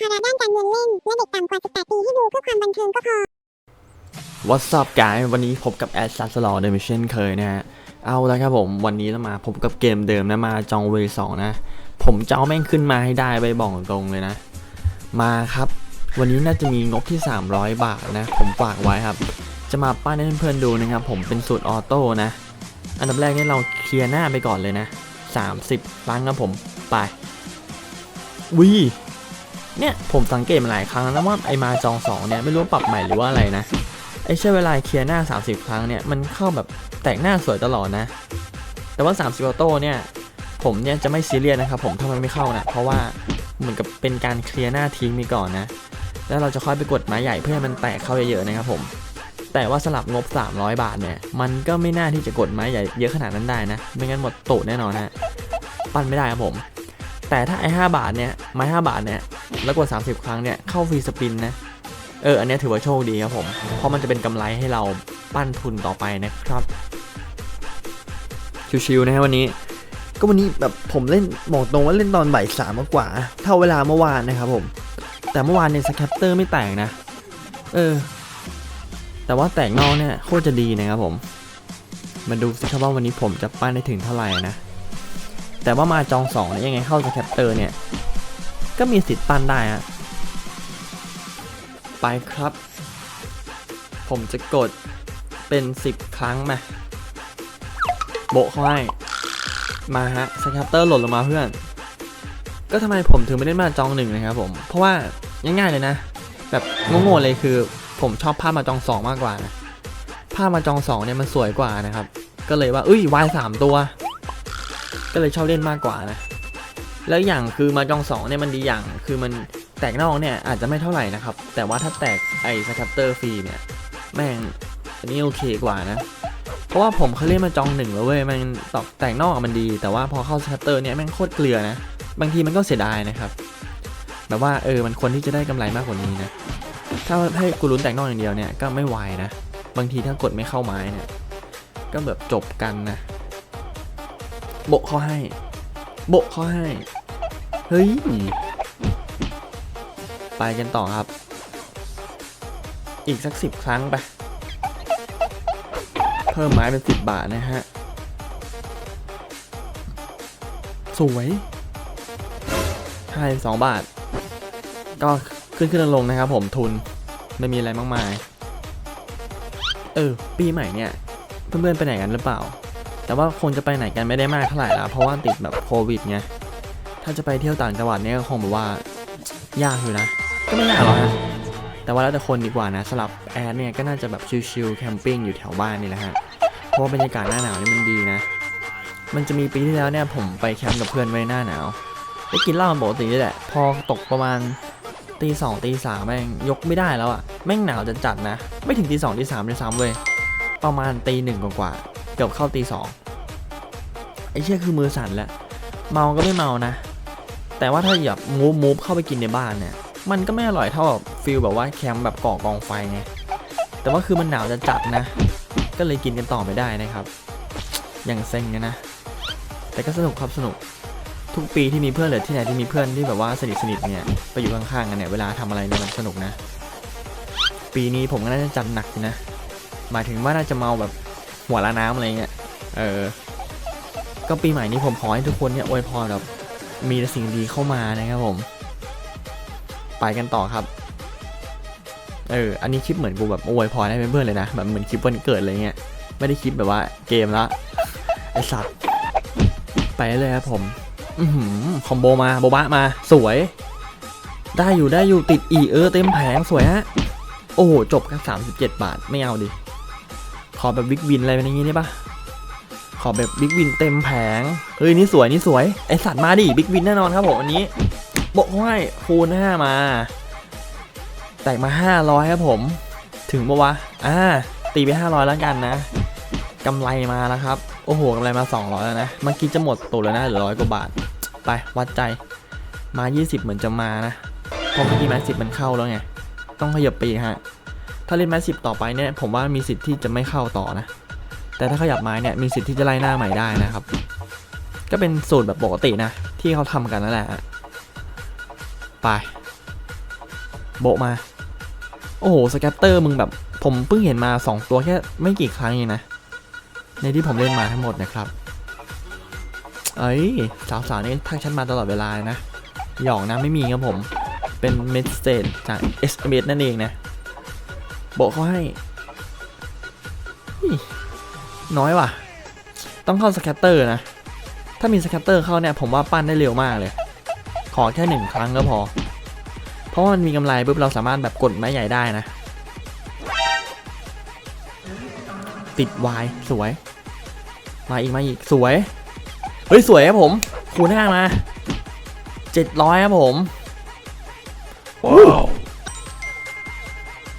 ภาระด้านการเงินเล่น และเด็กต่ำกว่า 18 ปีที่ดูเพื่อความบันเทิงก็พอ What's up guys วันนี้พบกับแอดซัสลอเดิมเช่นเคยนะฮะ เอาละครับผมวันนี้เรามาพบกับเกมเดิมนะมาจองเวสองนะ ผมจะเอาแม่งขึ้นมาให้ได้ไปบอกตรงเลยนะ มาครับ วันนี้น่าจะมีงบที่ 300 บาทนะ ผมฝากไว้ครับ จะมาป้ายให้เพื่อนๆดูนะครับ ผมเป็นสูตรออโต้นะ อันดับแรกนี่เราเคลียร์หน้าไปก่อนเลยนะ 30 ครั้งครับผมไปวี เนี่ยผมสังเกตมาหลายครั้งแล้วว่าไอมาจองสองเนี่ยไม่รู้ปรับใหม่หรือว่าอะไรนะไอใช้เวลาเคลียร์หน้า 30 ครั้งเนี่ยมันเข้าแบบแตกหน้าสวยตลอดนะ แต่ว่า 30ออโต้เนี่ยผมเนี่ยจะไม่ซีเรียสนะครับผมถ้ามันไม่เข้านะเพราะว่าเหมือนกับเป็นการเคลียร์หน้าทิ้งไปก่อนนะ แล้วเราจะค่อยไปกดไม้ใหญ่เพื่อให้มันแตกเข้าเยอะๆนะครับผมแต่ว่าสลับงบ 300 บาทเนี่ย มันก็ไม่น่าที่จะกดไม้ใหญ่เยอะขนาดนั้นได้นะ ไม่งั้นหมดโตะแน่นอนฮะ ปั้นไม่ได้ครับผม แต่ถ้าไอ้5บาทเนี่ย ไม้ 5 บาทเนี่ย แล้วกด 30 ครั้งเนี่ยเข้าฟรีสปินนะเอออันนี้ถือว่าโชคดีครับผม เพราะมันจะเป็นกำไรให้เราปั้นทุนต่อไปนะครับชิวๆนะฮะวันนี้ ก็วันนี้แบบผมเล่นบอกตรงว่าเล่นตอนบ่ายสามมากกว่า เท่าเวลาเมื่อวานนะครับผม แต่เมื่อวานเนี่ยสแคปเตอร์ไม่แตกนะ เออ แต่ว่าแตกนอกเนี่ยโคตรจะดีนะครับผม มาดูสิครับว่าวันนี้ผมจะปั้นได้ถึงเท่าไหร่นะ แต่ว่ามาจองสองเนี่ยยังไงเข้าสแคปเตอร์เนี่ย ก็มีสิทธิ์ปั้นได้ฮะไปครับ ผมจะกดเป็น 10 ครั้งมา โบะเขาให้ มาฮะสแคปเตอร์หล่นลงมาเพื่อน ก็ทำไมผมถึงไม่ได้มาจองหนึ่งนะครับผม เพราะว่าง่ายๆเลยนะ แบบโง่ๆเลยคือ ผมชอบภาพมาจองสองมากกว่านะภาพมาจองสองเนี่ยมันสวยกว่านะครับ ก็เลยว่า อุ้ยวายสามตัว ก็เลยชอบเล่นมากกว่านะ แล้วอย่างคือมาจองสองเนี่ยมันดีอย่าง คือมันแตกนอกเนี่ยอาจจะไม่เท่าไหร่นะครับ แต่ว่าถ้าแตกไอ้สแคปเตอร์ฟรีเนี่ย แม่งอันนี้โอเคกว่านะ เพราะว่าผมเคยเล่นมาจองหนึ่งแล้วเว้ย มันตอกแตกนอกมันดี แต่ว่าพอเข้าสแคปเตอร์เนี่ยแม่งโคตรเกลือนะ บางทีมันก็เสียดายนะครับแบบว่าเออมันควรที่จะได้กำไรมากกว่านี้นะ ถ้าให้กูลุ้นแตกนอกอย่างเดียวเนี่ยก็ไม่ไหวนะ บางทีถ้ากดไม่เข้าไม้เนี่ยก็แบบจบกันนะโบเขาให้โบเขาให้ เฮ้ย ไปกันต่อครับ อีกสักสิบครั้งไป เพิ่มไม้เป็นสิบบาทนะฮะ สวยให้สองบาท ก็ขึ้นขึ้นลงนะครับผมทุน ไม่มีอะไรมากมาย เออ ปีใหม่เนี่ย เพื่อนๆไปไหนกันหรือเปล่า แต่ว่าคงจะไปไหนกันไม่ได้มากเท่าไหร่ละเพราะว่าติดแบบโควิดไง ถ้าจะไปเที่ยวต่างจังหวัดเนี่ยก็คงแบบว่ายากอยู่นะ ก็ไม่ยากหรอกฮะแต่ว่าแล้วแต่คนดีกว่านะสำหรับแอดเนี่ยก็น่าจะแบบชิลๆแคมปิ้งอยู่แถวบ้านนี่แหละฮะเพราะว่าบรรยากาศหน้าหนาวนี่มันดีนะ มันจะมีปีที่แล้วเนี่ยผมไปแคมป์กับเพื่อนไว้หน้าหนาวได้กินเหล้าปกตินี่แหละ พอตกประมาณตีสองตีสามแม่งยกไม่ได้แล้วอะแม่งหนาวจะจัดนะ ไม่ถึงตีสองตีสามเลยซ้ำเว้ยประมาณตีหนึ่งกว่าๆเกือบเข้าตีสองไอ้เชี่ยคือมือสั่นแล้วเมาก็ไม่เมานะ แต่ว่าถ้าอยามูฟมูฟเข้าไปกินในบ้านเนี่ย มันก็ไม่อร่อยเท่าแบบฟิลแบบว่าแคมป์แบบก่อกองไฟไง แต่ว่าคือมันหนาวจะจัดนะ ก็เลยกินกันต่อไม่ได้นะครับ อย่างเซ็งนะนะ แต่ก็สนุกครับสนุก ทุกปีที่มีเพื่อนหรือที่ไหนที่มีเพื่อนที่แบบว่าสนิทสนิทเนี่ยไปอยู่ข้างๆกันเนี่ยเวลาทำอะไรเนี่ยมันสนุกนะ ปีนี้ผมก็น่าจะจัดหนักนะ หมายถึงว่าน่าจะเมาแบบหัวละน้ำอะไรเงี้ย เออ ก็ปีใหม่นี้ผมขอให้ทุกคนเนี่ยอวยพรแบบ มีแต่สิ่งดีเข้ามานะครับผม ไปกันต่อครับ เออ อันนี้คลิปเหมือนกูแบบอวยพรให้เพื่อนๆเลยนะ แบบเหมือนคลิปวันเกิดอะไรเงี้ย ไม่ได้คลิปแบบว่าเกมละ ไอสัตว์ ไปเลยครับผม อืคอมโบมาโบบะมา สวย ได้อยู่ได้อยู่ติดอีเออเต็มแผงสวยฮะ โอ้โหจบกันสามสิบเจ็ดบาท ไม่เอาดิ ขอแบบบิ๊กวินอะไรเป็นอย่างงี้ได้ปะ ขอแบบบิ๊กวินเต็มแผง เฮ้ยนี่สวยนี่สวย ไอสัตว์มาดิบิ๊กวินแน่นอนครับผมวันนี้โบกห้อยคูณห้ามา แตกมาห้าร้อยครับผม ถึงปะวะ อ่า ตีไปห้าร้อยแล้วกันนะกำไรมาแล้วครับ โอ้โหกำไรมาสองร้อยแล้วนะ เมื่อกี้จะหมดตัวแล้วนะเหลือร้อยกว่าบาท ไปวัดใจ มา 20 เหมือนจะมานะเพราะเมื่อกี้แมสสิบมันเข้าแล้วไง ต้องขยับไปอีกฮะ ถ้าเล่นแมสสิบต่อไปเนี่ย ผมว่ามีสิทธิ์ที่จะไม่เข้าต่อนะ แต่ถ้าขยับไม้เนี่ยมีสิทธิ์ที่จะไล่หน้าใหม่ได้นะครับ ก็เป็นสูตรแบบปกตินะ ที่เขาทำกันนั่นแหละ ไป โบมา โอ้โหสแกตเตอร์มึงแบบผมเพิ่งเห็นมา 2 ตัวแค่ไม่กี่ครั้งเองนะ ในที่ผมเล่นมาทั้งหมดนะครับ เอ้ยสาวๆนี่ทักฉันมาตลอดเวลานะ หยอกนะไม่มีครับผม เป็นเมสเซจจาก SMS นั่นเองนะ โบเขาให้ น้อยว่ะ ต้องเข้าสแกตเตอร์นะ ถ้ามีสแกตเตอร์เข้าเนี่ย ผมว่าปั้นได้เร็วมากเลย ขอแค่หนึ่งครั้งก็พอ เพราะว่ามันมีกำไรปุ๊บเราสามารถแบบกดไม้ใหญ่ได้นะ ติดวายสวย มาอีกมาอีกสวย เฮ้ย สวยครับผม คูณห้ามาเจ็ดร้อยครับผม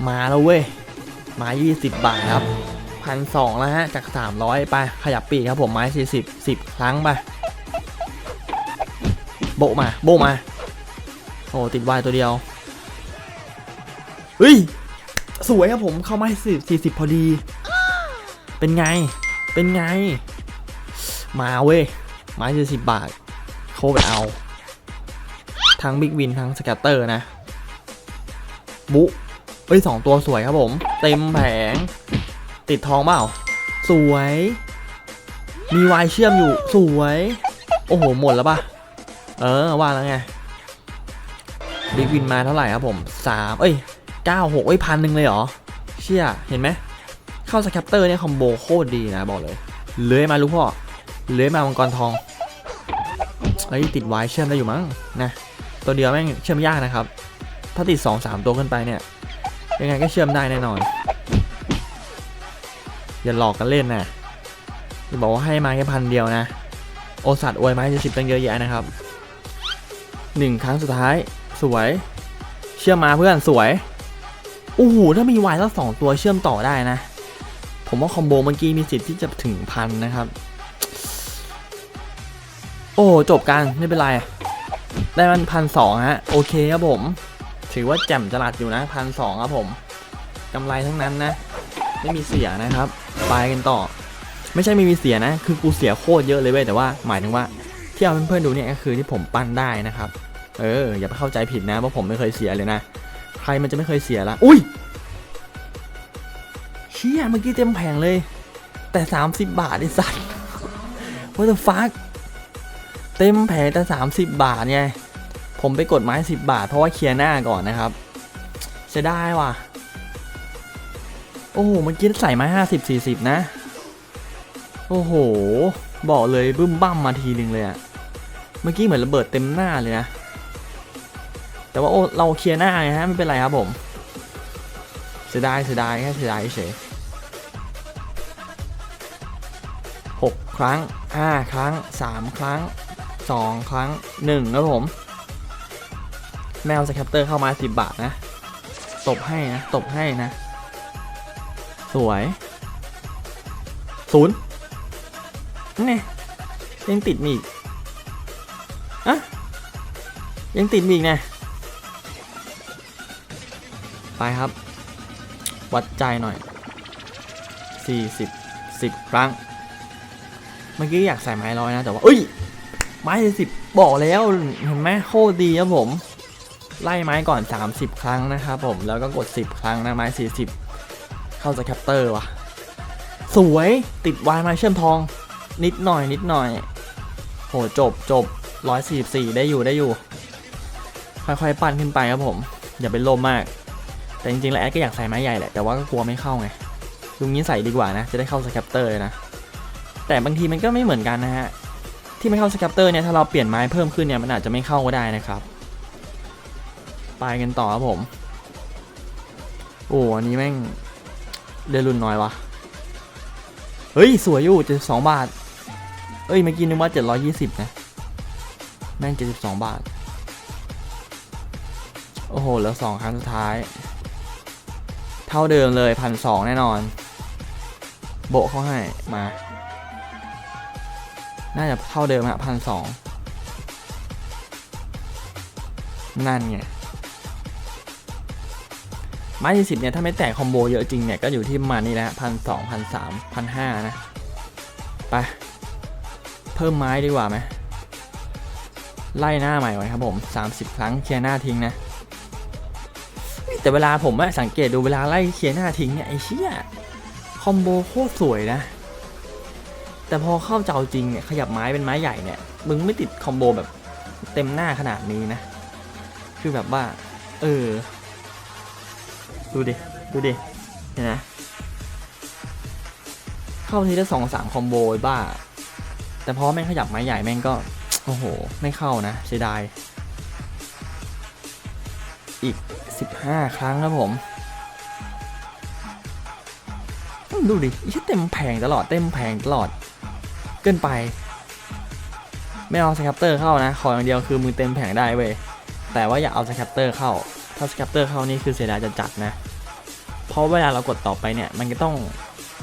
มาแล้วเว้ย มา 20 บาทครับันสองแล้วฮะ จาก 300 ไป ขยับปีกครับผมไม้ 40 10 ครั้งไป โบมา โบมา โอ้ ติดวายตัวเดียว เฮ้ย สวยครับผมเข้าไม้40 40 พอดี เป็นไง เป็นไง มาเว้ย ไม้ 40 บาท โคไปเอา ทั้งบิ๊กวินทั้งสแกตเตอร์นะ บุเอ้ยสองตัวสวยครับผม เต็มแผง ติดทองเปล่า สวย มีวายเชื่อมอยู่ สวย โอ้โห หมดแล้วปะเออ ว่าแล้วไง บิ๊กวินมาเท่าไหร่ครับผมสามเอ้ยเก้าหกเอ้ยพันหนึ่งเลยเหรอ เชี่ย เห็นไหม เข้าสแคปเตอร์เนี่ยคอมโบโคตรดีนะบอกเลย เลื้อยมาลูกพ่อ เลื้อยมามังกรทองเอ้ย ติดวายเชื่อมได้อยู่มั้งนะ ตัวเดียวแม่งเชื่อมยากนะครับ ถ้าติด2อสามตัวขึ้นไปเนี่ย ยังไงก็เชื่อมได้แน่นอน อย่าหลอกกันเล่นนะอย่าบอกว่าให้มาแค่พันเดียวนะ โอสัตว์อวยมาให้จะสิบตั้งเยอะแยะนะครับหนึ่งครั้งสุดท้ายสวย เชื่อมมาเพื่อนสวยโอ้โหถ้ามีวายสักสองตัวเชื่อมต่อได้นะ ผมว่าคอมโบเมื่อกี้มีสิทธิ์ที่จะถึงพันนะครับ โอ้จบกันไม่เป็นไร ได้มันพันสองฮะโอเคครับผม ถือว่าแจ่มจรัดอยู่นะพันสองครับผมกำไรทั้งนั้นนะ ไม่มีเสียนะครับ ไปกันต่อ ไม่ใช่ไม่มีเสียนะ คือกูเสียโคตรเยอะเลยเว้ยแต่ว่าหมายถึงว่าที่เอาเพื่อนๆดูเนี่ยก็คือที่ผมปั้นได้นะครับ เออ อย่าไปเข้าใจผิดนะว่าผมไม่เคยเสียเลยนะ ใครมันจะไม่เคยเสียละอุ้ยเชี่ยเมื่อกี้เต็มแผงเลย แต่ 30 บาทไอ้สัตว์ what the fuck เต็มแผงแต่ 30 บาทไงผมไปกดไม้ 10 บาทเพราะว่าเคลียร์หน้าก่อนนะครับจะได้ว่ะ โอ้โหเมื่อกี้ใส่ม้50 40 นะ โอ้โห บอกเลยบึ้มบั้มมาทีนึงเลยอะเมื่อกี้เหมือนระเบิดเต็มหน้าเลยนะ แต่ว่าโอ้เราเคลียร์หน้าไงฮะไม่เป็นไรครับผมเสียดายเสียดายแค่เสียดายเฉยหกครั้งห้าครั้งสามครั้งสองครั้งหนึ่งครับผม แมวสแคปเตอร์เข้ามาสิบบาทนะ ตบให้นะ ตบให้นะ สวยศูนย์นี่ยังติดมีอีกอะยังติดมีอีกนะ ไปครับ วัดใจหน่อย 40 10 ครั้ง เมื่อกี้อยากใส่ไม้ร้อยนะ แต่ว่าเอ้ย ไม้สิบบอกแล้วเห็นไหมโคตรดีครับผม ไล่ไม้ก่อน 30 ครั้งนะครับผมแล้วก็กด 10 ครั้งนะไม้ 40 เข้าสแคปเตอร์ว่ะ สวยติดวายไม้เชื่อมทอง นิดหน่อยนิดหน่อย โหจบจบ144ได้อยู่ได้อยู่ ค่อยๆ ปั้นขึ้นไปครับผม อย่าเป็นลมมาก แต่จริงๆแล้วแอดก็อยากใส่ไม้ใหญ่แหละ แต่ว่าก็กลัวไม่เข้าไงลุงนี้ใส่ดีกว่านะ จะได้เข้าสแคปเตอร์นะ แต่บางทีมันก็ไม่เหมือนกันนะฮะ ที่ไม่เข้าสแคปเตอร์เนี่ย ถ้าเราเปลี่ยนไม้เพิ่มขึ้นเนี่ย มันอาจจะไม่เข้าก็ได้นะครับ ไปกันต่อครับผม โอ้อันนี้แม่ง เดือนรุ่นน้อยวะ เฮ้ย สวยอยู่เจ็ดสองบาท เอ้ยเมื่อกี้นึกว่าเจ็ดร้อยยี่สิบนะ แม่งเจ็ดสิบสองบาท โอ้โหเหลือสองครั้งสุดท้าย เท่าเดิมเลยพันสองแน่นอน โบะเขาให้มา น่าจะเท่าเดิมฮะพันสองนั่นไง ไม้ที่สิบเนี่ยถ้าไม่แตกคอมโบเยอะจริงเนี่ยก็อยู่ที่มานี้แหละพันสองพันสามพันห้านะไปเพิ่มไม้ดีกว่าไหมไล่หน้าใหม่ไว้ครับผม 30 ครั้งเคลียร์หน้าทิ้งนะ แต่เวลาผมสังเกตดูเวลาไล่เคลียร์หน้าทิ้งเนี่ยไอ้เชี่ยคอมโบโคตรสวยนะ แต่พอเข้าเจ้าจริงเนี่ยขยับไม้เป็นไม้ใหญ่เนี่ยมึงไม่ติดคอมโบแบบเต็มหน้าขนาดนี้นะ คือแบบว่า เออ ดูดิ ดูดิ เห็นนะเข้าทีละสองสามคอมโบบ้า แต่พอแม่งขยับไม้ใหญ่แม่งก็ โอ้โห ไม่เข้านะเสียดาย อีก15ครั้งครับผม ดูดิเต็มแผงตลอด เต็มแผงตลอด เกินไป ไม่เอาสแคปเตอร์เข้านะ ขออย่างเดียวคือมือเต็มแผงได้เว้ย แต่ว่าอย่าเอาสแคปเตอร์เข้า ถ้าสแคปเตอร์เข้านี่คือเสียดายจะจัดนะ เพราะเวลาเรากดต่อไปเนี่ย มันก็ต้อง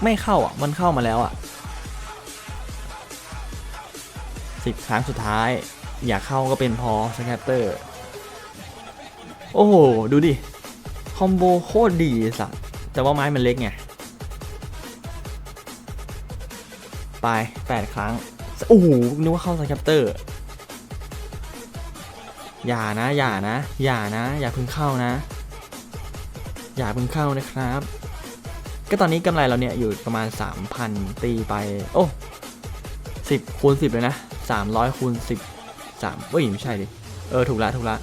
ไม่เข้าอะ มันเข้ามาแล้วอะสิบครั้งสุดท้าย อย่าเข้าก็เป็นพอสแคปเตอร์ โอ้โห ดูดิ คอมโบโคตรดีสัสแต่ว่าไม้มันเล็กไง ไปแปดครั้ง โอ้โหนึกว่าเข้าสแคปเตอร์ อย่านะ อย่านะ อย่านะ อย่าพึ่งเข้านะ อย่าพึ่งเข้านะครับ ก็ตอนนี้กำไรเราเนี่ยอยู่ประมาณ 3,000 ตีไป โอ้10คูณ10 เลยนะ 300คูณ10 3เอ้ยไม่ใช่ดิ เออ ถูกละ ถูกละ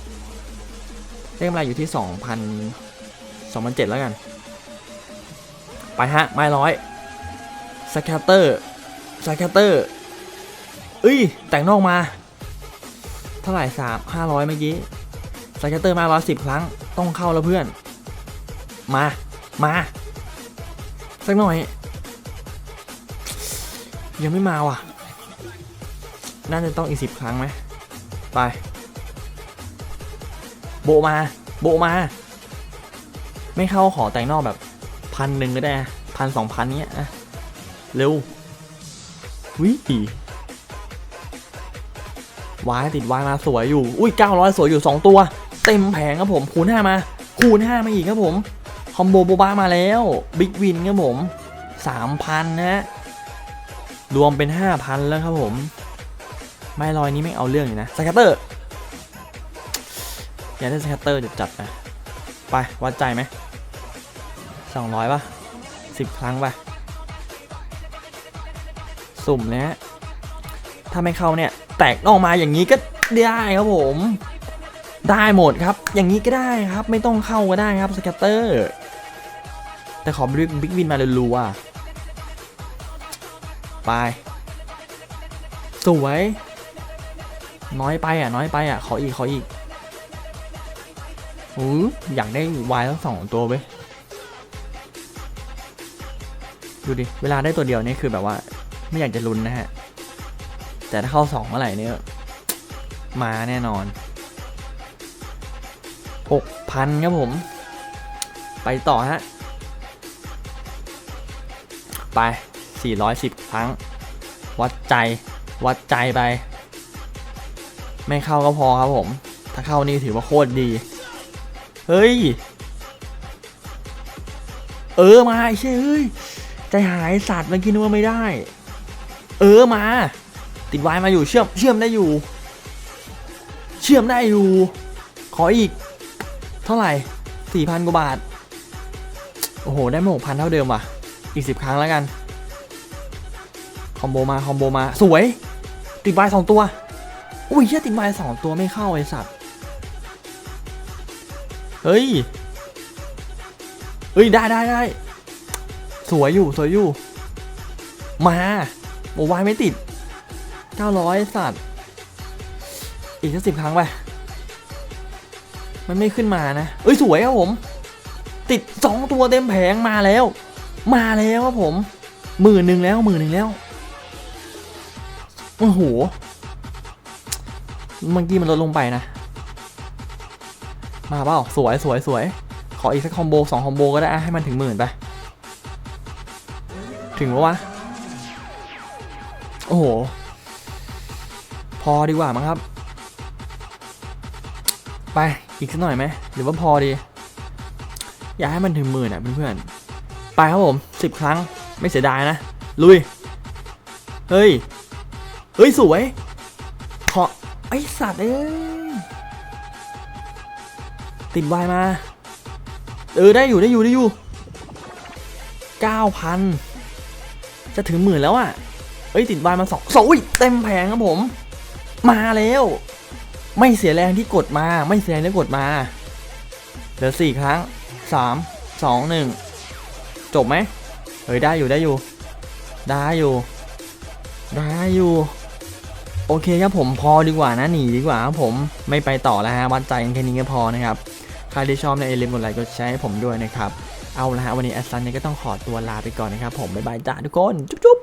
ได้กำไรอยู่ที่ 2,000 2,007แล้วกัน ไปฮะ ไม้ร้อยสแคตเตอร์สแคตเตอร์เอ้ย แต่งนอกมา เท่าไหร่สามห้าร้อยเมื่อกี้สแคตเตอร์มาร้อยสิบครั้งต้องเข้าแล้วเพื่อน มา มา สักหน่อย ยังไม่มาว่ะ น่าจะต้องอีกสิบครั้งไหมไป โบมา โบมา ไม่เข้าขอแต่งนอกแบบพันหนึ่งก็ได้พันสองพันเนี้ยอะเร็ววิ่ วายติดวายมาสวยอยู่ อุ้ยเก้าร้อยสวยอยู่สองตัว เต็มแผงครับผม คูณห้ามา คูณห้ามาอีกครับผม คอมโบโบบามาแล้ว บิ๊กวินครับผมสามพันนะฮะรวมเป็นห้าพันแล้วครับผม ไม่ลอยนี้ไม่เอาเรื่องอยู่นะสแคตเตอร์ อยากได้สแคตเตอร์จัดๆนะ ไปวัดใจไหมสองร้อยป่ะสิบครั้งป่ะ สุ่มนะฮะถ้าไม่เข้าเนี่ย แตกออกมาอย่างนี้ก็ได้ครับผม ได้หมดครับ อย่างนี้ก็ได้ครับ ไม่ต้องเข้าก็ได้ครับสแคตเตอร์ แต่ขอบิ๊กบิ๊กวินมาเลยรัวไป สวย น้อยไปอะ น้อยไปอะ ขออีก ขออีกอู้อยากได้วายทั้งสองตัวเว้ยดูดิ เวลาได้ตัวเดียวนี่คือแบบว่า ไม่อยากจะลุ้นนะฮะ แต่ถ้าเข้าสองเมื่อไหร่เนี่ยมาแน่นอนหกพันครับผม ไปต่อฮะ ไป 410 ครั้ง วัดใจวัดใจไป ไม่เข้าก็พอครับผม ถ้าเข้านี่ถือว่าโคตรดี เฮ้ย เออมาไอ้เช่เฮ้ย ใจหายสัตว์มื่อกี้นึกว่าไม่ได้ เออมา ติดวายมาอยู่เชื่อมเชื่อมได้อยู่ เชื่อมได้อยู่ ขออีก เท่าไหร่สี่พันกว่าบาท โอ้โห ได้มาหกพันเท่าเดิมว่ะ อีกสิบครั้งแล้วกัน คอมโบมา คอมโบมา สวย ติดวายสองตัว อุ้ยเชี่ยติดวายสองตัวไม่เข้าไอสัตว์ เฮ้ย เฮ้ย ได้ได้ได้ สวยอยู่ สวยอยู่ มาโมวายไม่ติด 900สัตว์ อีกสักสิบครั้งไป มันไม่ขึ้นมานะ เอ้ย สวยครับผม ติด2ตัวเต็มแผงมาแล้ว มาแล้วครับผมหมื่นหนึ่งแล้วหมื่นหนึ่งแล้ว โอ้โหเมื่อกี้มันลดลงไปนะ มาเปล่าสวยสวยสวย ขออีกสักคอมโบสองคอมโบก็ได้อะให้มันถึงหมื่นไป ถึงปะวะ โอ้โห อดีกว่ามั้งครับ ไปอีกสักหน่อยไหมหรือว่าพอดี อยากให้มันถึงหมื่นอะเพื่อนๆไปครับผมสิบครั้งไม่เสียดายนะลุยเฮ้ยเฮ้ยสวยเขอไอสัตว์เอ้ยติดวายมา เออได้อยู่ได้อยู่ได้อยู่เก้าพันจะถึงหมื่นแล้วอะเอ้ยติดบานมาสองสองเต็มแผงครับผม มาแล้ว ไม่เสียแรงที่กดมา ไม่เสียแรงที่กดมาเหลือสี่ครั้งสามสองหนึ่งจบไหมเฮ้ยได้อยู่ได้อยู่ ได้อยู่ ได้อยู่ โอเคครับผมพอดีกว่านะหนีดีกว่าครับผมไม่ไปต่อแล้วฮะวัดใจกันแค่นี้ก็พอนะครับใครที่ชอบในยอย่าลืมกดไลค์กดแชร์ให้ผมด้วยนะครับเอาละฮะวันนี้แอสซันเนี่ยก็ต้องขอตัวลาไปก่อนนะครับผมบ๊ายบายจ้าทุกคนจุ๊บ